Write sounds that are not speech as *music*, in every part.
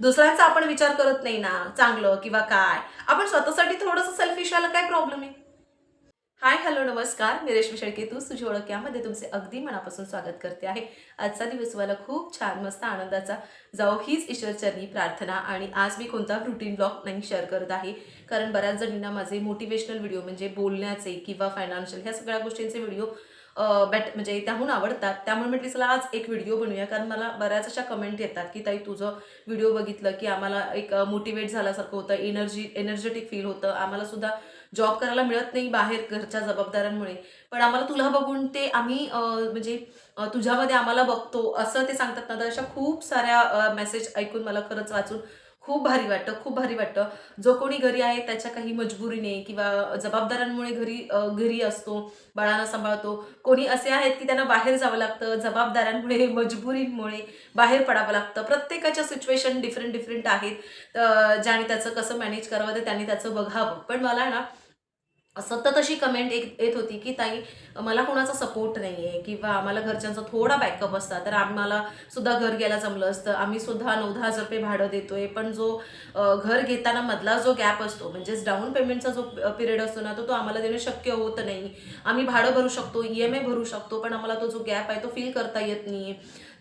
दुसऱ्यांचा आपण विचार करत नाही ना चांगलं किंवा काय. आपण स्वतःसाठी थोडंसं सेल्फिश आलं काय प्रॉब्लेम आहे? हाय हॅलो नमस्कार. मी रेश्मी शेळके तू तुझी ओळख यामध्ये तुमचे अगदी मनापासून स्वागत करते आहे. आजचा दिवस मला खूप छान मस्त आनंदाचा जाओ हीच ईश्वरचरणी प्रार्थना आणि आज मी कोणता रुटीन ब्लॉग नाही शेअर करत आहे. कारण बऱ्याच जणींना माझे मोटिवेशनल व्हिडिओ म्हणजे बोलण्याचे किंवा फायनान्शियल ह्या सगळ्या गोष्टींचे व्हिडिओ बॅट म्हणजे त्याहून आवडतात. त्यामुळे म्हटली चला आज एक व्हिडिओ बनवूया. कारण मला बऱ्याच अशा कमेंट येतात की ताई तुझं व्हिडिओ बघितलं की आम्हाला एक मोटिवेट झाल्यासारखं होतं. एनर्जी एनर्जेटिक फील होतं. आम्हाला सुद्धा जॉब करायला मिळत नाही बाहेर घरच्या जबाबदाऱ्यांमुळे. पण आम्हाला तुला बघून ते आम्ही म्हणजे तुझ्यामध्ये आम्हाला बघतो. असं ते सांगतात ना. तर अशा खूप साऱ्या मेसेज ऐकून मला खरंच वाचून खूप भारी वाटतं खूप भारी वाटतं. जो कोणी घरी आहे त्याच्या काही मजबुरीने किंवा जबाबदाऱ्यांमुळे घरी घरी असतो बाळांना सांभाळतो. कोणी असे आहेत की त्यांना बाहेर जावं लागतं जबाबदाऱ्यांमुळे *laughs* मजबुरींमुळे बाहेर पडावं लागतं. प्रत्येकाच्या सिच्युएशन डिफरंट डिफरंट आहेत. ज्याने त्याचं कसं मॅनेज करावं तर त्यांनी त्याचं बघावं. पण मला ना सतत अशी कमेंट एक येत होती की ताई मला कोणाचा सपोर्ट नाही आहे किंवा आम्हाला घरच्यांचा थोडा बॅकअप असता तर आम्हाला सुद्धा घर घ्यायला जमलं असतं. आम्ही सुद्धा नऊ दहा हजार रुपये भाडं देतोय पण जो घर घेताना मधला जो गॅप असतो म्हणजेच डाऊन पेमेंटचा जो पिरियड असतो ना तो तो आम्हाला देणं शक्य होत नाही. आम्ही भाडं भरू शकतो ई एम आय भरू शकतो पण आम्हाला तो जो गॅप आहे तो फील करता येत नाही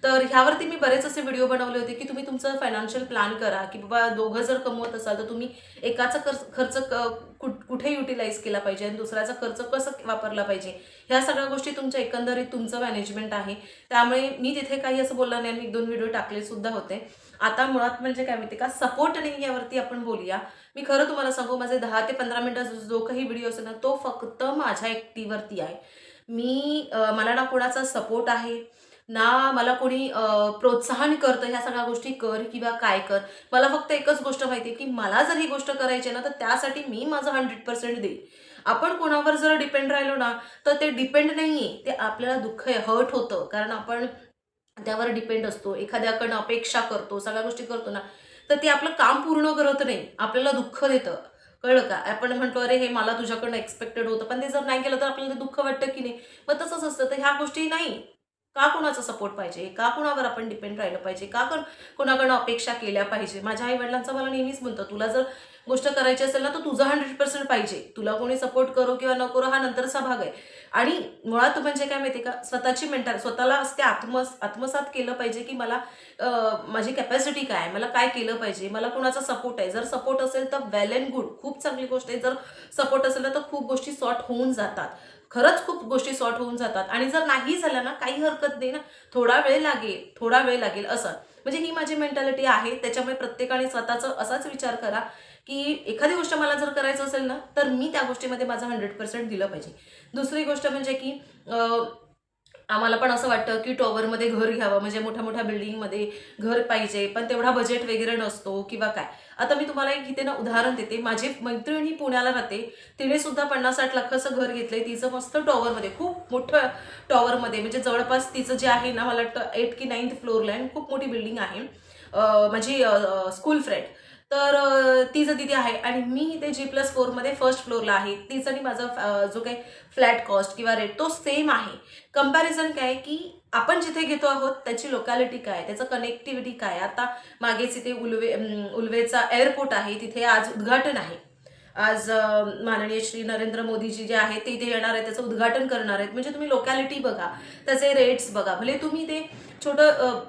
तर ह्यावरती मी बरेच असे व्हिडिओ बनवले होते की तुम्ही तुमचं फायनान्शियल प्लॅन करा की बाबा दोघं जर कमवत असाल तर तुम्ही एकाचा खर्च खर्च क- कुठे युटिलाइज केला पाहिजे आणि दुसऱ्याचा खर्च कसं वापरला पाहिजे? ह्या सगळ्या गोष्टी तुमच्या एकंदरीत तुमचं मॅनेजमेंट आहे. त्यामुळे मी तिथे काही असं बोललं नाही आणि मी एक दोन व्हिडिओ टाकले सुद्धा होते. आता मुळात म्हणजे काय माहिती का? सपोर्ट नाही यावरती आपण बोलूया. मी खरं तुम्हाला सांगू माझे दहा ते पंधरा मिनिटाचा जो काही व्हिडिओ असेल ना तो फक्त माझ्या एकटीवरती आहे. मी मला ना कोणाचा सपोर्ट आहे. ना मला कोणी प्रोत्साहन करतं ह्या सगळ्या गोष्टी कर किंवा काय कर. मला फक्त एकच गोष्ट माहिती आहे की मला जर ही गोष्ट करायची आहे ना तर त्यासाठी मी माझं हंड्रेड पर्सेंट देईन आपण कोणावर जर डिपेंड राहिलो ना तर ते डिपेंड नाही आहे ते आपल्याला दुःख हर्ट होतं. कारण आपण त्यावर डिपेंड असतो. एखाद्याकडनं अपेक्षा करतो सगळ्या गोष्टी करतो ना तर ते आपलं काम पूर्ण करत नाही. आपल्याला दुःख देतं. कळलं का? आपण म्हणतो अरे हे मला तुझ्याकडनं एक्सपेक्टेड होतं. पण ते जर नाही केलं तर आपल्याला ते दुःख वाटतं की नाही? मग तसंच असतं. तर ह्या गोष्टी नाही. का कोणाचा सपोर्ट पाहिजे? का कोणावर आपण डिपेंड राहिलं पाहिजे? का कोण कोणाकडनं अपेक्षा केल्या पाहिजे? माझ्या आई वडिलांचा मला नेहमीच म्हणतं तुला जर गोष्ट करायची असेल ना तर तुझं हंड्रेड पर्सेंट पाहिजे. तुला कोणी सपोर्ट करो किंवा न करो हा नंतरचा भाग आहे. आणि मुळात म्हणजे काय माहिती का? स्वतःची मेंटल स्वतःला ते आत्म आत्मसात केलं पाहिजे की मला माझी कॅपॅसिटी काय आहे? मला काय केलं पाहिजे? मला कोणाचा सपोर्ट आहे? जर सपोर्ट असेल तर वेल अँड गुड खूप चांगली गोष्ट आहे. जर सपोर्ट असेल तर खूप गोष्टी सॉर्ट होऊन जातात. खरंच खूप गोष्टी सॉर्ट होऊन जातात. आणि जर नाही झाल्या ना काही हरकत नाही ना थोडा वेळ लागेल थोडा वेळ लागेल असं. म्हणजे ही माझी मेंटॅलिटी आहे. त्याच्यामुळे प्रत्येकाने स्वतःचं असाच विचार करा की एखादी गोष्ट मला जर करायचं असेल ना तर मी त्या गोष्टीमध्ये माझं हंड्रेड पर्सेंट दिलं पाहिजे. दुसरी गोष्ट म्हणजे की आम्हाला पण असं वाटतं की टॉवरमध्ये घर घ्यावं. म्हणजे मोठ्या मोठ्या बिल्डिंगमध्ये घर पाहिजे. पण तेवढा बजेट वगैरे नसतो किंवा काय. आता मी तुम्हाला एक इथे ना उदाहरण देते. माझी मैत्रीण ही पुण्याला राहते. तिने सुद्धा पन्नास साठ लाखाचं घर घेतलंय. तिचं मस्त टॉवरमध्ये खूप मोठं टॉवरमध्ये म्हणजे जवळपास तिचं जे आहे ना मला वाटतं एट की नाईन्थ फ्लोअरला आहे. खूप मोठी बिल्डिंग आहे. माझी स्कूल फ्रेंड तर तिचं तिथे आहे आणि मी इथे जी प्लस फोरमध्ये फर्स्ट फ्लोअरला आहे तिचं आणि माझा जो काही फ्लॅट कॉस्ट किंवा रेट तो सेम आहे. कंपॅरिझन काय की आपण जिथे घेतो आहोत त्याची लोकॅलिटी काय त्याचं कनेक्टिव्हिटी काय आता मागेच इथे उलवे उलवेचा एअरपोर्ट आहे तिथे आज उद्घाटन आहे. आज माननीय श्री नरेंद्र मोदीजी जे आहेत ते इथे येणार आहेत त्याचं उद्घाटन करणार आहेत. म्हणजे तुम्ही लोकॅलिटी बघा त्याचे रेट्स बघा. भले तुम्ही ते छोटं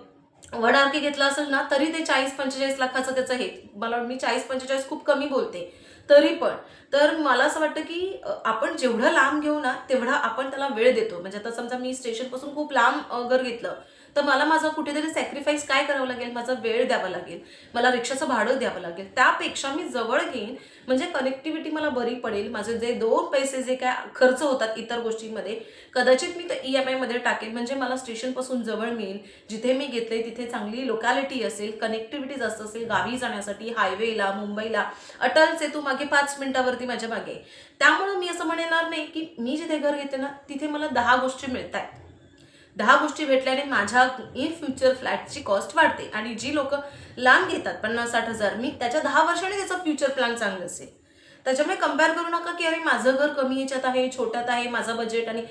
वडारकी घेतला असेल ना तरी ते चाळीस पंचेचाळीस लाखाचं त्याचं हे मला मी चाळीस पंचेचाळीस खूप कमी बोलते. तरी पण तर मला असं वाटतं की आपण जेवढं लांब घेऊ ना तेवढा आपण त्याला वेळ देतो. म्हणजे आता समजा मी स्टेशनपासून खूप लांब घर घेतलं तर मला माझं कुठेतरी सॅक्रिफाईस काय करावं लागेल? माझा वेळ द्यावा लागेल. मला रिक्षाचं भाडं द्यावं लागेल. त्यापेक्षा मी जवळ घेईन. म्हणजे कनेक्टिव्हिटी मला बरी पडेल. माझे जे दोन पैसे जे काय खर्च होतात इतर गोष्टींमध्ये कदाचित मी तर ई एम आयमध्ये टाकेन. म्हणजे मला स्टेशनपासून जवळ मिळेल. जिथे मी घेतले तिथे चांगली लोकॅलिटी असेल कनेक्टिव्हिटी जास्त असेल गावी जाण्यासाठी हायवेला मुंबईला. अटल सेतू मागे पाच मिनिटावरती माझ्या मागे. त्यामुळं मी असं म्हणणार नाही की मी जिथे घर घेते ना तिथे मला दहा गोष्टी मिळत आहेत दहा गोष्टी भेटल्याने माझ्या इन फ्युचर फ्लॅटची कॉस्ट वाढते आणि जी लोक लांब घेतात पन्नास साठ हजार मी त्याच्या दहा वर्षाने त्याचा फ्युचर प्लॅन चांगलं असेल. त्याच्यामुळे कंपेअर करू नका की अरे माझं घर कमी याच्यात आहे छोट्यात आहे माझं बजेट आणि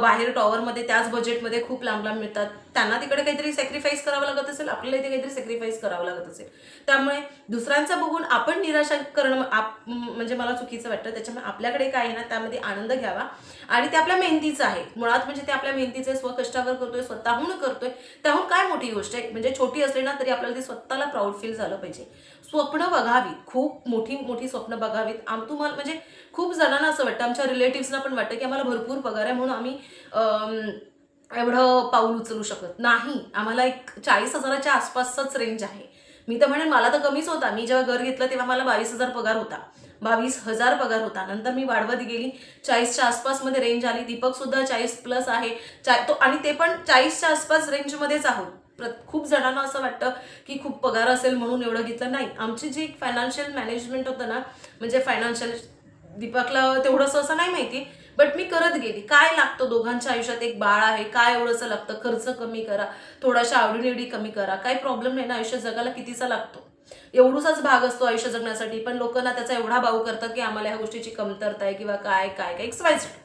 बाहेर टॉवरमध्ये त्याच बजेटमध्ये खूप लांब लांब मिळतात. त्यांना तिकडे काहीतरी सॅक्रिफाईस करावं लागत असेल आपल्याला इथे काहीतरी सॅक्रिफाईस करावं लागत असेल. त्यामुळे दुसऱ्यांचं बघून आपण निराशा करणं आप म्हणजे मला चुकीचं वाटतं. त्याच्यामुळे आपल्याकडे काय आहे ना त्यामध्ये आनंद घ्यावा. आणि ते आपल्या मेहनतीचं आहे. मुळात म्हणजे ते आपल्या मेहनतीचे स्वकष्टावर करतोय स्वतःहून करतोय. त्याहून काय मोठी गोष्ट आहे? म्हणजे छोटी असली ना तरी आपल्याला ती स्वतःला प्राऊड फील झालं पाहिजे. स्वप्न बघावी. खूप मोठी मोठी स्वप्न बघावीत. आम तुम्हाला म्हणजे खूप जणांना असं वाटतं आमच्या रिलेटिव्सना पण वाटतं की आम्हाला भरपूर पगार आहे. म्हणून आम्ही एवढं पाऊल उचलू शकत नाही. आम्हाला एक चाळीस हजाराच्या आसपासच रेंज आहे. मी तर म्हणेन मला तर कमीच होता. मी जेव्हा घर घेतलं तेव्हा मला बावीस हजार पगार होता. बावीस हजार पगार होता. नंतर मी वाढवत गेली. चाळीसच्या आसपासमध्ये रेंज आली. दीपकसुद्धा चाळीस प्लस आहे. चा तो आणि ते पण चाळीसच्या आसपास रेंजमध्येच आहोत. प्र खूप जणांना असं वाटतं की खूप पगार असेल म्हणून एवढं घेतलं नाही. आमची जी फायनान्शियल मॅनेजमेंट होतं ना म्हणजे फायनान्शियल दीपकला तेवढंसं असं नाही माहिती. बट मी करत गेली. काय लागतं दोघांच्या आयुष्यात? एक बाळ आहे. काय एवढंसं लागतं? खर्च कमी करा. थोडाशा आवडीनिवडी कमी करा. काही प्रॉब्लेम नाही ना? आयुष्य जगायला कितीचा लागतो? एवढूसाच भाग असतो आयुष्य जगण्यासाठी. पण लोकांना त्याचा एवढा भाऊ करतात की आम्हाला ह्या गोष्टीची कमतरता आहे किंवा काय काय काय? एक्सवायझेड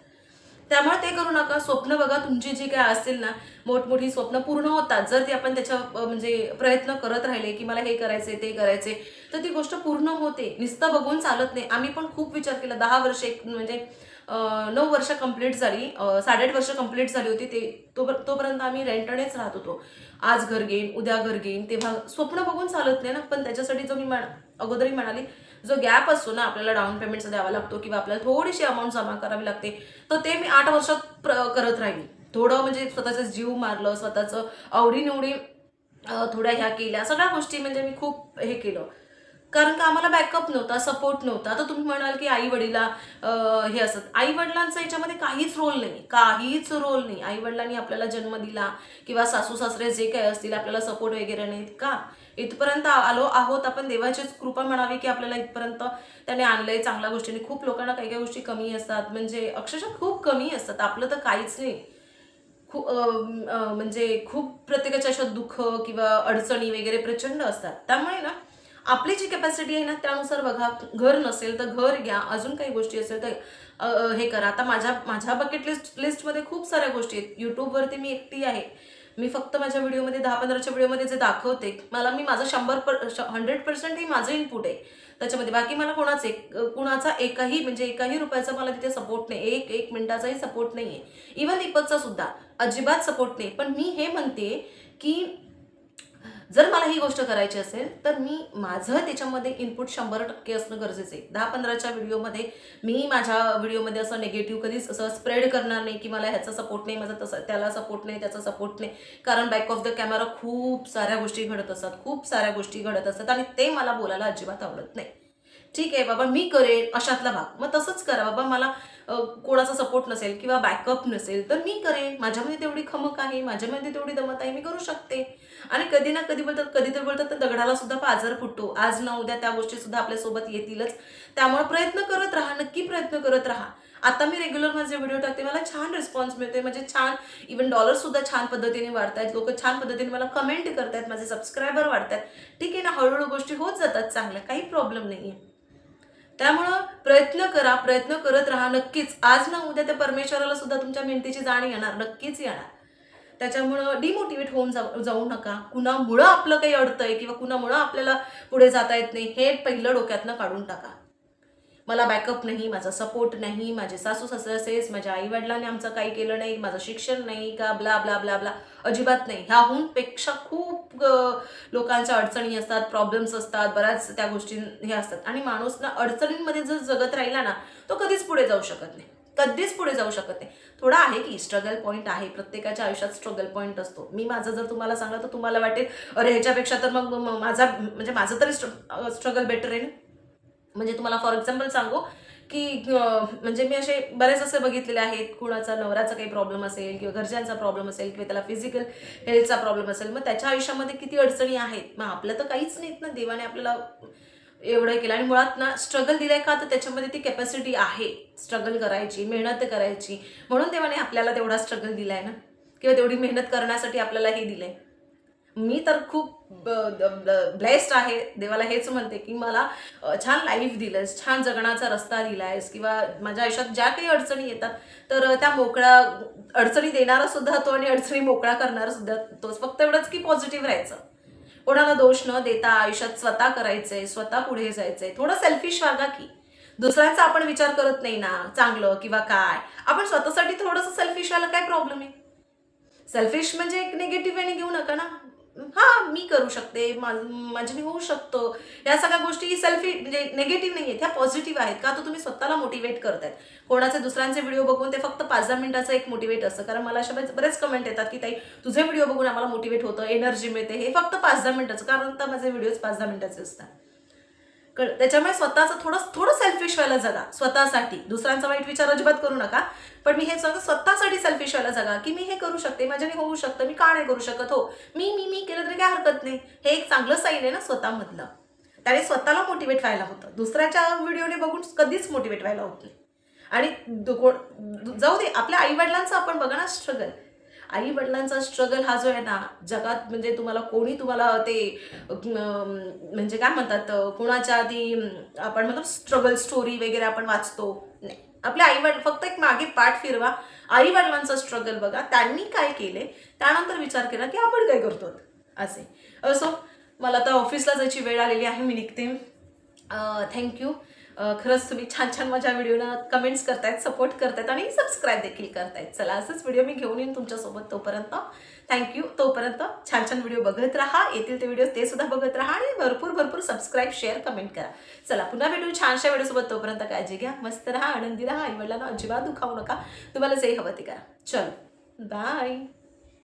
त्यामुळे ते करू नका. स्वप्न बघा. तुमची जी काय असतील ना मोठमोठी स्वप्न पूर्ण होतात. जर ती आपण त्याच्या म्हणजे प्रयत्न करत राहिले की मला हे करायचे ते करायचे तर ती गोष्ट पूर्ण होते. नुसतं बघून चालत नाही. आम्ही पण खूप विचार केला. दहा वर्ष एक म्हणजे नऊ वर्ष कंप्लीट झाली. साडेआठ वर्ष कंप्लीट झाली होती. ते तो तोपर्यंत आम्ही रेंटनेच राहत होतो. आज घर घेईन उद्या घर घेईन. तेव्हा स्वप्न बघून चालत नाही ना. पण त्याच्यासाठी जो मी म्हण अगोदरही म्हणाली जो गॅप असतो ना आपल्याला डाऊन पेमेंटचा द्यावा लागतो किंवा आपल्याला थोडीशी अमाऊंट जमा करावी लागते तर ते मी आठ वर्षात प्र करत राहिली. थोडं म्हणजे स्वतःचा जीव मारलं स्वतःचं आवडीनिवडी थोड्या ह्या केल्या. सगळ्या गोष्टी म्हणजे मी खूप हे केलं. कारण का आम्हाला बॅकअप नव्हता सपोर्ट नव्हता. आता तुम्ही म्हणाल की आई वडिला हे असत. आई वडिलांचा याच्यामध्ये काहीच रोल नाही. काहीच रोल नाही. आई वडिलांनी आपल्याला जन्म दिला किंवा सासू सासरे जे काही असतील आपल्याला सपोर्ट वगैरे नाहीत का? इथपर्यंत आलो आहोत आपण. देवाचीच कृपा म्हणावी की आपल्याला इथपर्यंत त्याने आणलंय चांगल्या गोष्टीने. खूप लोकांना काही काही गोष्टी कमी असतात. म्हणजे अक्षरशः खूप कमी असतात. आपलं तर काहीच नाही. खूप म्हणजे खूप प्रत्येकाच्या अशा दुःख किंवा अडचणी वगैरे प्रचंड असतात. त्यामुळे ना आपली जी कॅपॅसिटी आहे ना त्यानुसार बघा घर नसेल तर घर घ्या अजून काही गोष्टी असेल तर हे करा. आता माझ्या माझ्या बकेट लिस्ट लिस्टमध्ये खूप साऱ्या गोष्टी आहेत. यूट्यूबवरती मी एकटी आहे. मी फक्त माझ्या व्हिडिओमध्ये दहा पंधराच्या व्हिडिओमध्ये जे दाखवते मला मी माझं शंभर पर हंड्रेड पर्सेंट हे माझं इनपुट आहे. त्याच्यामध्ये बाकी मला कोणाचं एक कुणाचा एकाही म्हणजे एकाही रुपयाचा मला तिथे सपोर्ट नाही. एक एक मिनिटाचाही सपोर्ट नाही आहे इवन दीपकचा सुद्धा. अजिबात सपोर्ट नाही. पण मी हे म्हणते की जर मला ही गोष्ट करायची असेल तर मी माझं त्याच्यामध्ये इनपुट शंभर टक्के असणं गरजेचं आहे. दहा पंधराच्या व्हिडिओमध्ये मी माझ्या व्हिडिओमध्ये असं निगेटिव्ह कधीच असं स्प्रेड करणार नाही की मला ह्याचा सपोर्ट नाही माझा तसं त्याला सपोर्ट नाही त्याचा सपोर्ट नाही. कारण बॅक ऑफ द कॅमेरा खूप साऱ्या गोष्टी घडत असतात खूप साऱ्या गोष्टी घडत असतात आणि ते मला बोलायला अजिबात आवडत नाही. ठीक आहे बाबा मी करेन अशातला भाग. मग तसंच करा बाबा मला कोणाचा सपोर्ट नसेल किंवा बॅकअप नसेल तर मी करेन माझ्यामध्ये तेवढी खमक आहे माझ्यामध्ये तेवढी दमत आहे मी करू शकते. आणि कधी ना कधी बोलतात कधी तर बोलतात तर दगडाला सुद्धा पाजर फुटतो. आज ना उद्या त्या गोष्टी सुद्धा आपल्यासोबत येतीलच. त्यामुळे प्रयत्न करत राहा नक्की प्रयत्न करत राहा. आता मी रेग्युलर माझे व्हिडिओ टाकते मला छान रिस्पॉन्स मिळतोय म्हणजे छान इवन डॉलरसुद्धा छान पद्धतीने वाढतायत. लोक छान पद्धतीने मला कमेंट करतायत माझे सबस्क्रायबर वाढतायत. ठीक आहे ना हळूहळू गोष्टी होत जातात चांगल्या काही प्रॉब्लेम नाही आहे त्यामुळं प्रयत्न करा प्रयत्न करत राहा. नक्कीच आज ना उद्या त्या परमेश्वराला सुद्धा तुमच्या मेहनतीची जाण येणार. नक्कीच येणार. त्याच्यामुळं डिमोटिवेट होऊन जाऊ जाऊ नका. कुणामुळं आपलं काही अडतंय किंवा कुणामुळं आपल्याला पुढे जाता येत नाही हे पहिलं डोक्यातनं काढून टाका. मला बॅकअप नाही माझा सपोर्ट नाही माझे सासू सासरेसेस माझ्या आईवडिलांनी आमचं काही केलं नाही माझं शिक्षण नाही का ब्ला ब्ला ब्ला ब्ला अजिबात नाही. ह्याहून पेक्षा खूप लोकांच्या अडचणी असतात प्रॉब्लेम्स असतात बऱ्याच त्या गोष्टी हे असतात. आणि माणूस ना अडचणींमध्ये जर जगत राहिला ना तो कधीच पुढे जाऊ शकत नाही. कधीच पुढे जाऊ शकत नाही. थोडा आहे की स्ट्रगल पॉईंट आहे. प्रत्येकाच्या आयुष्यात स्ट्रगल पॉईंट असतो. मी माझं जर तुम्हाला सांगलं तर तुम्हाला वाटेल अरे ह्याच्यापेक्षा तर मग माझा म्हणजे माझं तरी स्ट्रगल बेटर आहे ना? म्हणजे तुम्हाला फॉर एक्झाम्पल सांगू की म्हणजे मी असे बरेच असे बघितलेले आहेत. कुणाचा नवऱ्याचा काही प्रॉब्लेम असेल किंवा घरच्यांचा प्रॉब्लेम असेल किंवा त्याला फिजिकल हेल्थचा प्रॉब्लेम असेल मग त्याच्या आयुष्यामध्ये किती अडचणी आहेत? मग आपलं तर काहीच नाहीत ना. देवाने आपल्याला एवढं केलं आणि मुळात ना स्ट्रगल दिलाय का? तर त्याच्यामध्ये ती कॅपॅसिटी आहे. स्ट्रगल करायची मेहनत करायची. म्हणून देवाने आपल्याला तेवढा स्ट्रगल दिलाय ना. किंवा तेवढी मेहनत करण्यासाठी आपल्याला हे दिलंय. मी तर खूप ब्लेस्ड आहे. देवाला हेच म्हणते की मला छान लाईफ दिलंयस छान जगण्याचा रस्ता दिलायस किंवा माझ्या आयुष्यात ज्या काही अडचणी येतात तर त्या मोकळ्या अडचणी देणारा सुद्धा तो आणि अडचणी मोकळा करणारा सुद्धा तोच. फक्त एवढंच की पॉझिटिव्ह राहायचं. कोणाला दोष न देता आयुष्यात स्वतः करायचंय स्वतः पुढे जायचंय. थोडं सेल्फिश वागा की. दुसऱ्यांचा आपण विचार करत नाही ना चांगलं किंवा काय. आपण स्वतःसाठी थोडंसं सेल्फिश व्हायला काय प्रॉब्लेम आहे? सेल्फिश म्हणजे एक निगेटिव्ह आणि घेऊ नका ना. हा मी करू शकते मा- माझ्याने होऊ शकतो. या सगळ्या गोष्टी सेल्फी म्हणजे निगेटिव्ह नाही आहेत ह्या पॉझिटिव्ह आहेत. का तर तुम्ही स्वतःला मोटिवेट करतायत. कोणाचे दुसऱ्यांचे व्हिडिओ बघून ते फक्त पाच दहा मिनिटाचं एक मोटिवेट असतं. कारण मला अशा बरेच- बरेच कमेंट येतात की ताई तुझे व्हिडिओ बघून आम्हाला मोटिवेट होतं एनर्जी मिळते. हे फक्त पाच दहा मिनिटाचं कारण तर माझे व्हिडिओज पाच दहा मिनिटाचे असतात. कळ त्याच्यामुळे स्वतःचं थोडं थोडं सेल्फिश व्हायला जगा. स्वतःसाठी. दुसऱ्यांचा वाईट विचार अजिबात करू नका. पण मी हे सांगतो स्वतःसाठी सेल्फिश व्हायला जगा की मी हे करू शकते माझ्याने होऊ शकतं मी का नाही करू शकत? हो मी मी मी केलं तरी काय हरकत नाही. हे एक चांगलं साईन आहे ना स्वतःमधलं. त्याने स्वतःला मोटिवेट व्हायला होतं. दुसऱ्याच्या व्हिडिओने बघून कधीच मोटिवेट व्हायला होत नाही. आणि कोण- जाऊ दे आपल्या आई वडिलांचं आपण बघा ना स्ट्रगल आई वडिलांचा स्ट्रगल हा जो आहे ना जगात म्हणजे तुम्हाला कोणी तुम्हाला ते म्हणजे काय म्हणतात कोणाच्या आधी आपण म्हणतो स्ट्रगल स्टोरी वगैरे आपण वाचतो. नाही आपल्या आई वडील फक्त एक मागे पाठ फिरवा. आई वडिलांचा स्ट्रगल बघा. त्यांनी काय केले? त्यानंतर विचार केला की आपण काय करतो? असे. असो मला आता ऑफिसला जायची वेळ आलेली आहे. मी निघते. थँक्यू खरंच तुम्ही छान छान माझ्या व्हिडिओला कमेंट्स करतायत सपोर्ट करतायत आणि सबस्क्राईब देखील करतायत. चला असंच व्हिडिओ मी घेऊन येईन तुमच्यासोबत तोपर्यंत. थँक्यू तोपर्यंत छान छान व्हिडिओ बघत राहा येतील ते व्हिडिओ ते सुद्धा बघत राहा आणि भरपूर भरपूर सबस्क्राईब शेअर कमेंट करा. चला पुन्हा भेटू छानशा व्हिडिओसोबत तोपर्यंत काळजी घ्या मस्त राहा आनंदी राहा आईवडिलांना अजिबात दुखावू नका. तुम्हाला जे हवं ते करा. चल बाय